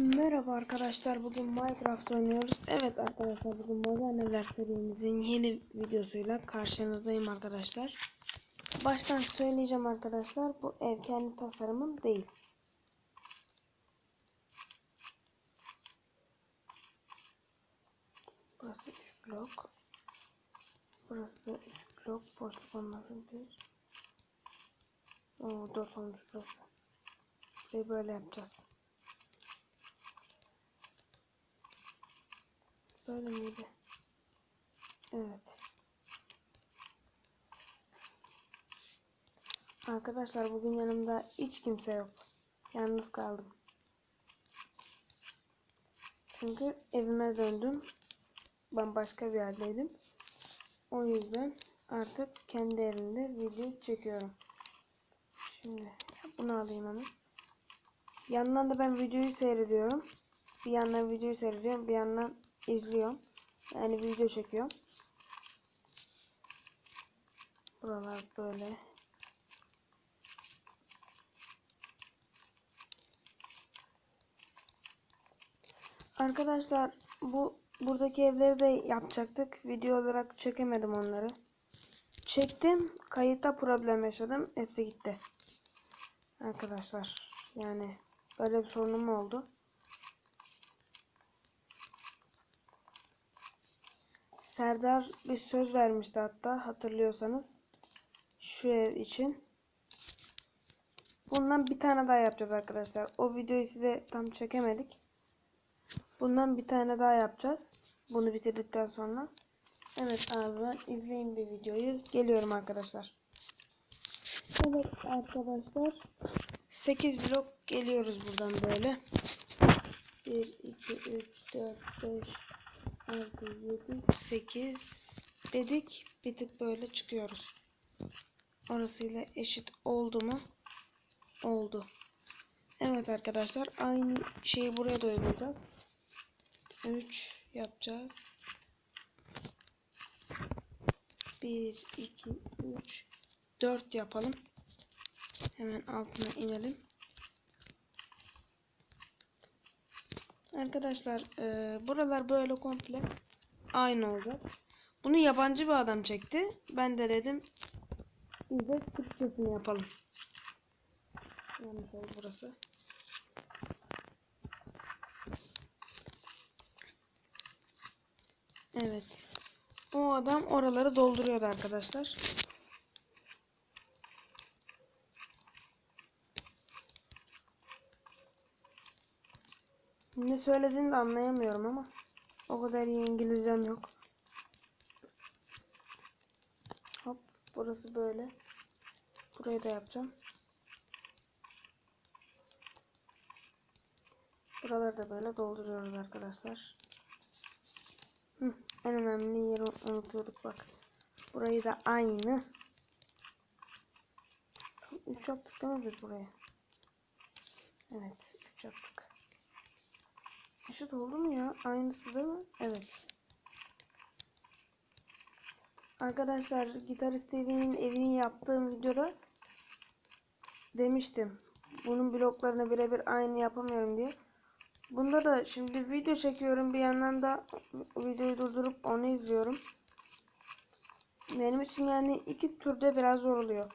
Merhaba arkadaşlar bugün Minecraft oynuyoruz. Evet arkadaşlar bugün Modern Evler serimizin yeni videosuyla karşınızdayım arkadaşlar. Baştan söyleyeceğim arkadaşlar bu ev kendi tasarımım değil. Burası 3 blok. Burası da 3 blok. Boşluk olmasın bir. Oo 4 olmuş burası. Ve böyle yapacağız. Böyle miydi? Evet. Arkadaşlar bugün yanımda hiç kimse yok. Yalnız kaldım. Çünkü evime döndüm. Ben başka bir yerdeydim. O yüzden artık kendi evimde video çekiyorum. Şimdi bunu alayım hemen. Yandan da ben videoyu seyrediyorum. Bir yandan videoyu seyrediyorum. Bir yandan izliyorum. Yani video çekiyorum. Buralar böyle. Arkadaşlar bu buradaki evleri de yapacaktık. Video olarak çekemedim onları. Çektim. Kayıtta problem yaşadım. Hepsi gitti. Arkadaşlar yani böyle bir sorunum oldu. Serdar bir söz vermişti hatta hatırlıyorsanız şu ev için. Bundan bir tane daha yapacağız arkadaşlar. O videoyu size tam çekemedik. Bundan bir tane daha yapacağız. Bunu bitirdikten sonra. Evet abi izleyin bir videoyu. Geliyorum arkadaşlar. Evet arkadaşlar. 8 blok geliyoruz buradan böyle. 1, 2, 3, 4, 5, 6, 7, 8 dedik. Bir tık böyle çıkıyoruz. Orasıyla eşit oldu mu? Oldu. Evet arkadaşlar aynı şeyi buraya da uygulayacağız. 3 yapacağız. 1, 2, 3, 4 yapalım. Hemen altına inelim. Arkadaşlar e, buralar böyle komple aynı olacak. Bunu yabancı bir adam çekti. Ben de dedim biz Türkçesini yapalım. Yanlış oldu burası. Evet. O adam oraları dolduruyordu arkadaşlar. Ne söylediğini de anlayamıyorum ama o kadar iyi İngilizcem yok. Hop burası böyle. Burayı da yapacağım. Buraları da böyle dolduruyoruz arkadaşlar. Hı, en önemli yeri unutuyorduk bak. Burayı da aynı. 3 yaptık değil mi biz buraya? Evet 3 yaptık. Eşit oldu mu ya? Aynısı değil mi? Evet. Arkadaşlar Gitarist TV'nin evini yaptığım videoda demiştim. Bunun bloklarını birebir aynı yapamıyorum diye. Bunda da şimdi video çekiyorum bir yandan da videoyu durdurup onu izliyorum. Benim için yani iki türde biraz zor oluyor.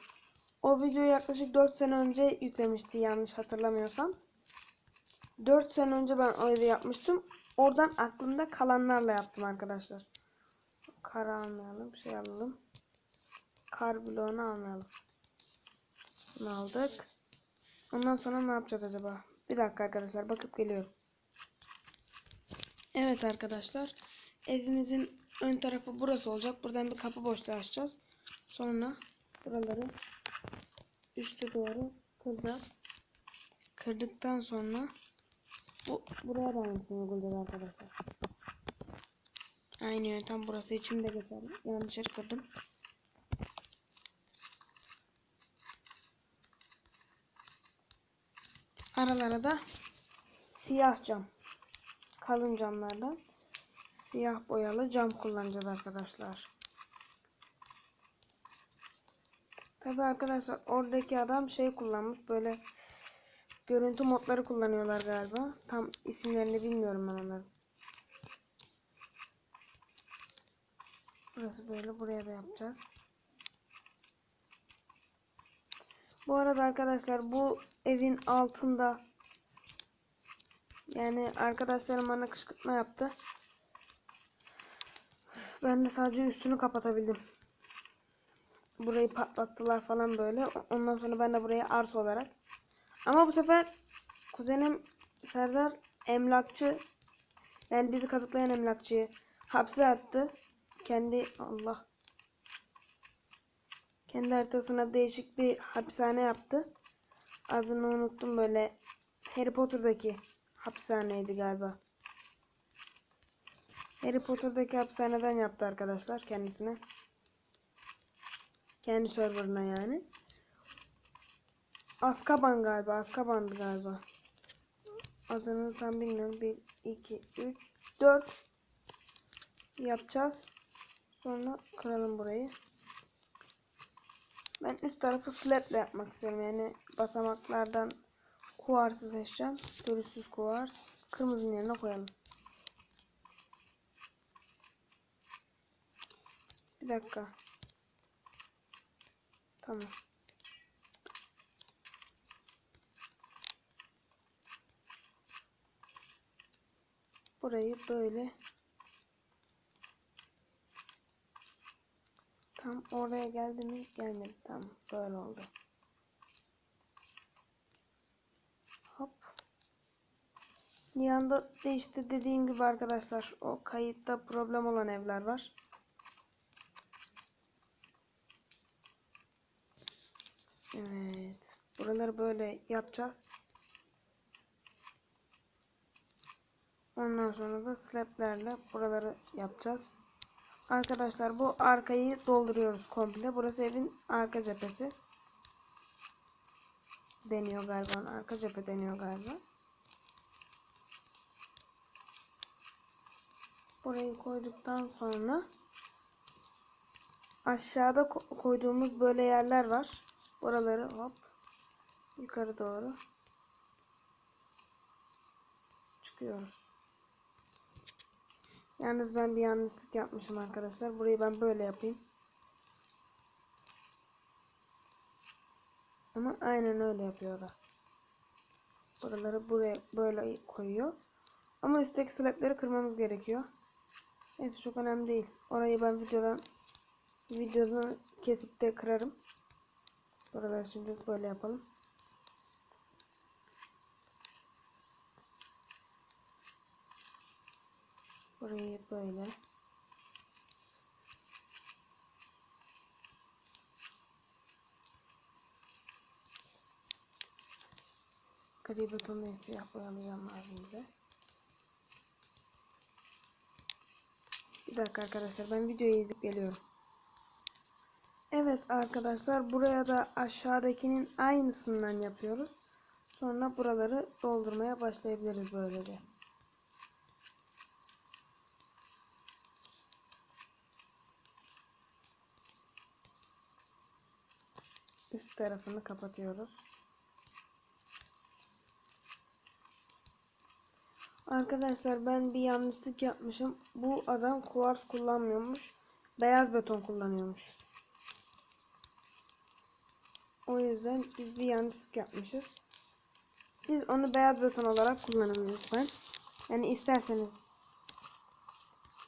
O videoyu yaklaşık 4 sene önce yüklemişti yanlış hatırlamıyorsam. 4 sene önce ben o evi yapmıştım. Oradan aklımda kalanlarla yaptım arkadaşlar. Kar almayalım. Şey alalım. Kar bloğunu almayalım. Bunu aldık. Ondan sonra ne yapacağız acaba? Bir dakika arkadaşlar bakıp geliyorum. Evet arkadaşlar. Evimizin ön tarafı burası olacak. Buradan bir kapı boşluğu açacağız. Sonra buraları üste doğru kıracağız. Kırdıktan sonra bu buraya da aynısını uygulayacağız arkadaşlar. Aynı yöntem burası için de geçerli. Yanlış kırdım. Aralara da siyah cam. Kalın camlardan siyah boyalı cam kullanacağız arkadaşlar. Tabi arkadaşlar oradaki adam şey kullanmış böyle görüntü modları kullanıyorlar galiba. Tam isimlerini bilmiyorum ben onların. Burası böyle. Buraya da yapacağız. Bu arada arkadaşlar bu evin altında yani arkadaşlarım bana kışkırtma yaptı. Ben de sadece üstünü kapatabildim. Burayı patlattılar falan böyle. Ondan sonra ben de burayı arsa olarak. Ama bu sefer kuzenim Serdar emlakçı yani bizi kazıklayan emlakçıyı hapse attı. Kendi Allah kendi haritasına değişik bir hapishane yaptı. Adını unuttum böyle Harry Potter'daki hapishaneydi galiba. Harry Potter'daki hapishaneden yaptı arkadaşlar kendisine. Kendi serverına yani. Azkaban galiba. Azkaban'dı galiba. Adını tam bilmiyorum. 1, 2, 3, 4 yapacağız. Sonra kıralım burayı. Ben üst tarafı sledle yapmak istiyorum. Yani basamaklardan kuvarsı seçeceğim. Pürüzsüz kuvars. Kırmızının yerine koyalım. Bir dakika. Tamam. Burayı böyle tam oraya geldi mi? Gelmedi. Tamam. Böyle oldu. Hop. Yanda da işte dediğim gibi arkadaşlar o kayıtta problem olan evler var. Evet. Buraları böyle yapacağız. Ondan sonra da slablerle buraları yapacağız. Arkadaşlar bu arkayı dolduruyoruz komple. Burası evin arka cephesi. Deniyor galiba. Arka cephe deniyor galiba. Burayı koyduktan sonra aşağıda ko- koyduğumuz böyle yerler var. Buraları hop yukarı doğru çıkıyoruz. Yalnız ben bir yanlışlık yapmışım arkadaşlar. Burayı ben böyle yapayım. Ama aynen öyle yapıyor da. Buraları buraya böyle koyuyor. Ama üstteki slableri kırmamız gerekiyor. Neyse çok önemli değil. Orayı ben videodan videodan kesip de kırarım. Buraları şimdi böyle yapalım. Burayı böyle. Gri betonu siyah boyalayacağım abimize. Bir dakika arkadaşlar ben videoyu izleyip geliyorum. Evet arkadaşlar buraya da aşağıdakinin aynısından yapıyoruz. Sonra buraları doldurmaya başlayabiliriz böylece. Üst tarafını kapatıyoruz. Arkadaşlar ben bir yanlışlık yapmışım. Bu adam kuvars kullanmıyormuş. Beyaz beton kullanıyormuş. O yüzden biz bir yanlışlık yapmışız. Siz onu beyaz beton olarak kullanın lütfen. Yani isterseniz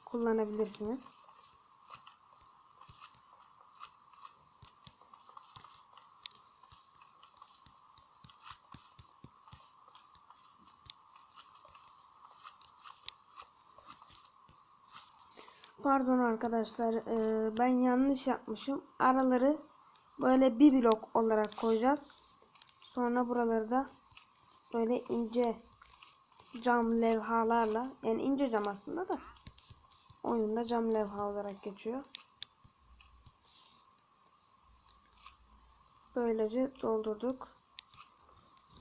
kullanabilirsiniz. Pardon arkadaşlar eee, ben yanlış yapmışım. Araları böyle bir blok olarak koyacağız. Sonra buraları da böyle ince cam levhalarla yani ince cam aslında da oyunda cam levha olarak geçiyor. Böylece doldurduk.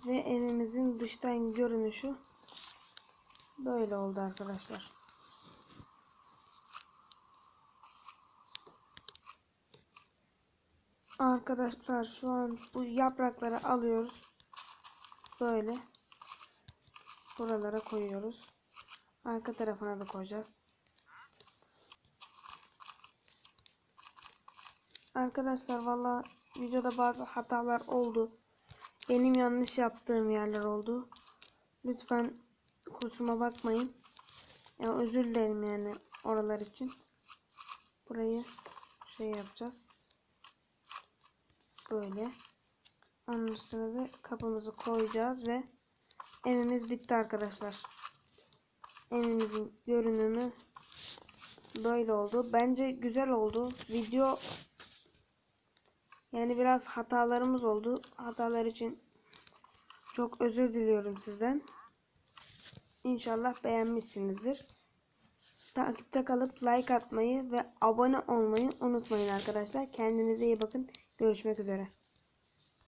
Ve evimizin dıştan görünüşü böyle oldu arkadaşlar. Arkadaşlar şu an bu yaprakları alıyoruz. böyle buralara koyuyoruz. Arka tarafına da koyacağız. Arkadaşlar valla videoda bazı hatalar oldu. Benim yanlış yaptığım yerler oldu. Lütfen kusuruma bakmayın. Ya özür dilerim yani oralar için. Burayı şey yapacağız. Böyle. Onun üstüne de kapımızı koyacağız ve evimiz bitti arkadaşlar. Evimizin görünümü böyle oldu. Bence güzel oldu. Video yani biraz hatalarımız oldu. Hatalar için çok özür diliyorum sizden. İnşallah beğenmişsinizdir. Takipte kalıp like atmayı ve abone olmayı unutmayın arkadaşlar. Kendinize iyi bakın. Görüşmek üzere.